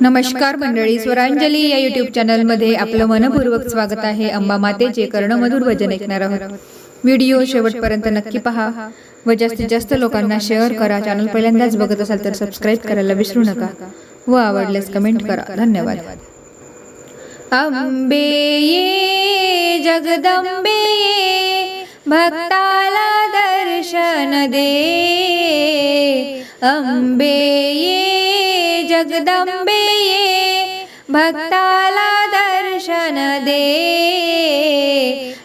नमस्कार मंडळी स्वरांजली या युट्यूब चॅनलमध्ये आपलं मनपूर्वक स्वागत आहे. अंबा मातेचे कर्णमधुर भजन ऐकणार आहोत. व्हिडिओ शेवटपर्यंत नक्की पहा. व जास्तीत जास्त लोकांना शेअर करा. चॅनल पहिल्यांदाच बघत असाल तर सबस्क्राईब करायला विसरू नका. व आवडल्यास कमेंट करा. धन्यवाद. अंबे ये जगदंबे भक्ताला दर्शन दे. अंबे ये जगदंबे ये भक्ताला दर्शन दे.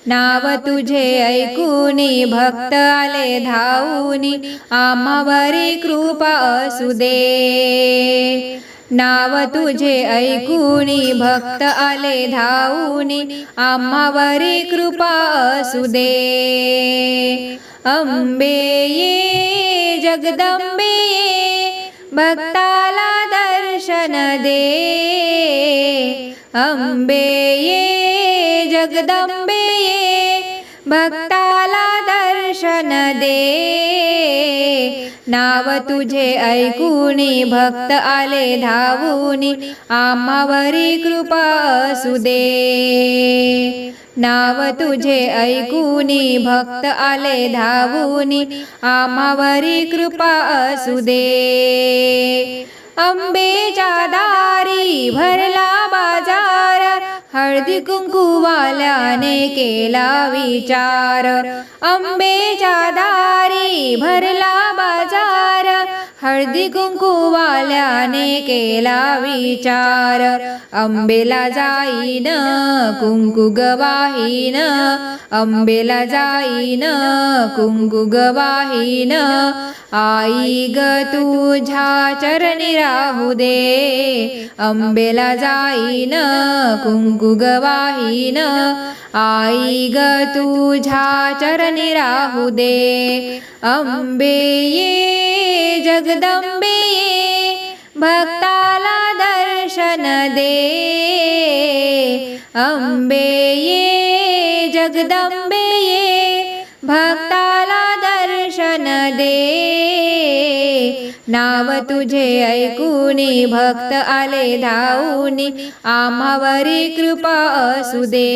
नाव तुझे ऐकूनी भक्त आले धावूनी आमावरी कृपा असू दे. नाव तुझे ऐकूनी भक्त आले धावूनी आम्हावरी कृपा असू दे. अंबे ये जगदंबे ये भक्ताला दर्शन दे। अंबे ये जगदंबे ये भक्ताला दर्शन दे। नाव तुझे ऐकूनी भक्त आले धावूनी आम्हावरी कृपा असू दे। नाव तुझे ऐकूनी भक्त आले धावूनी आम्हावरी कृपा असू दे। आंबेच्या दारी भरला बाजार हळदी कुंकुवाल्याने केला विचार. आंबेच्या दारी भरला बाजार हळदी कुंकुवाल्याने केला विचार. अंबेला जाईन कुंकू गवाहीन. अंबेला जाईन कुंकू गवाहीन. आई ग तुझ्या चरणी राहू दे. अंबेला जाईन कुंकू गवाहीन. आई ग तुझ्या चरणी राहू दे. अंबे ये जगदा जगदंबे भक्ताला दर्शन दे। अंबे ये जगदंबे भक्ताला दर्शन दे। नाव तुझे ऐकूनी भक्त आले धावूनी आम्हावरी कृपा असू दे।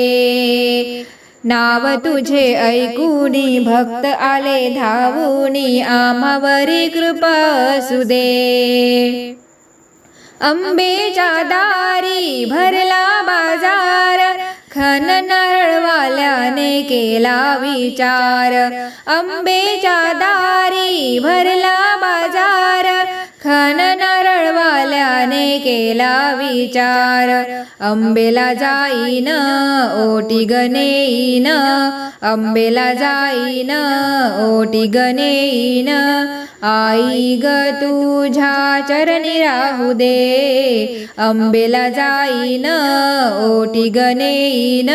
नाव तुझे ऐकूनी भक्त आले धावूनी आमावरी कृपा असू दे. अंबेच्या दारी भरला बाजार खन नरळवाल्याने केला विचार. अंबेच्या दारी भरला बाजार खन नरळवाल्याने केला विचार. अंबेला जाईन ओटी गनेईन अंबेला जाईन ओटी गनेईन आई ग तुझ्या चरणी राहू दे. अंबेला जाईन ओटी गनेईन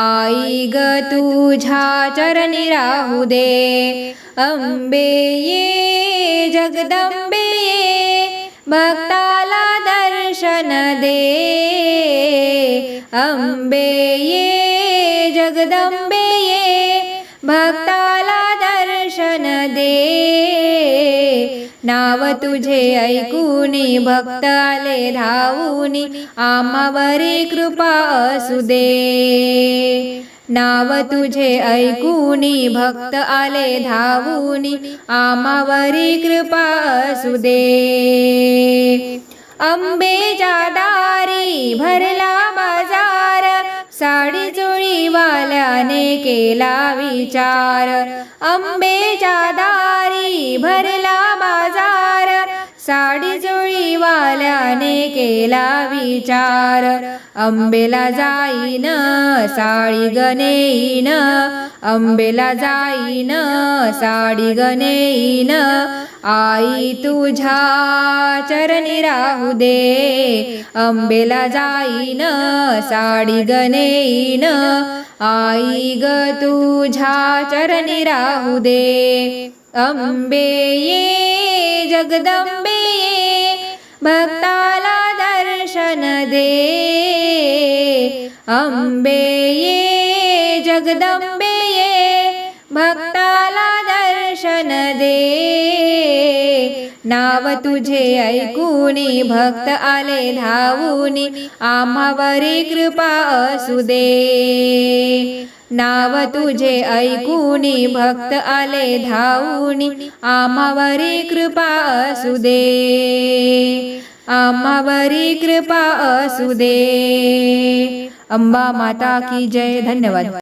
आई ग तुझ्या चरणी राहू दे. अंबे ये जगदंबे ये भक्ताला दर्शन दे. अंबे ये जगदंबे ये भक्ताला दर्शन दे. नाव तुझे ऐकूनी भक्त आले धावूनी आमावरी कृपा असू दे. नाव तुझे ऐकूनी भक्त आले धावूनी आमावरी कृपा असू दे अंबेच्या दारी भरला बाजार साडी चोळीवाल्याने केला विचार. अंबेच्या दारी साडी चोळीवाल्याने केला विचार. अंबेला जाईन साडी गनेईन अंबेला जाईन साडी गनेईन आई तुझ्या चरणी राहू दे. अंबेला जाईन साडी गनेईन आई ग तुझ्या चरणी राहू दे. अंबे ये जगदंबे ये भक्ताला दर्शन दे. अंबे ये जगदंबे ये भक्ताला दर्शन दे. नाव तुझे ऐकूनी भक्त आले धावूनी आम्हावरी कृपा असू दे. नाव तुझे ऐकूनी भक्त आले धावूनी आम्हावरी कृपा असू दे. आम्हावरी कृपा असू दे. अंबा माता की जय. धन्यवाद.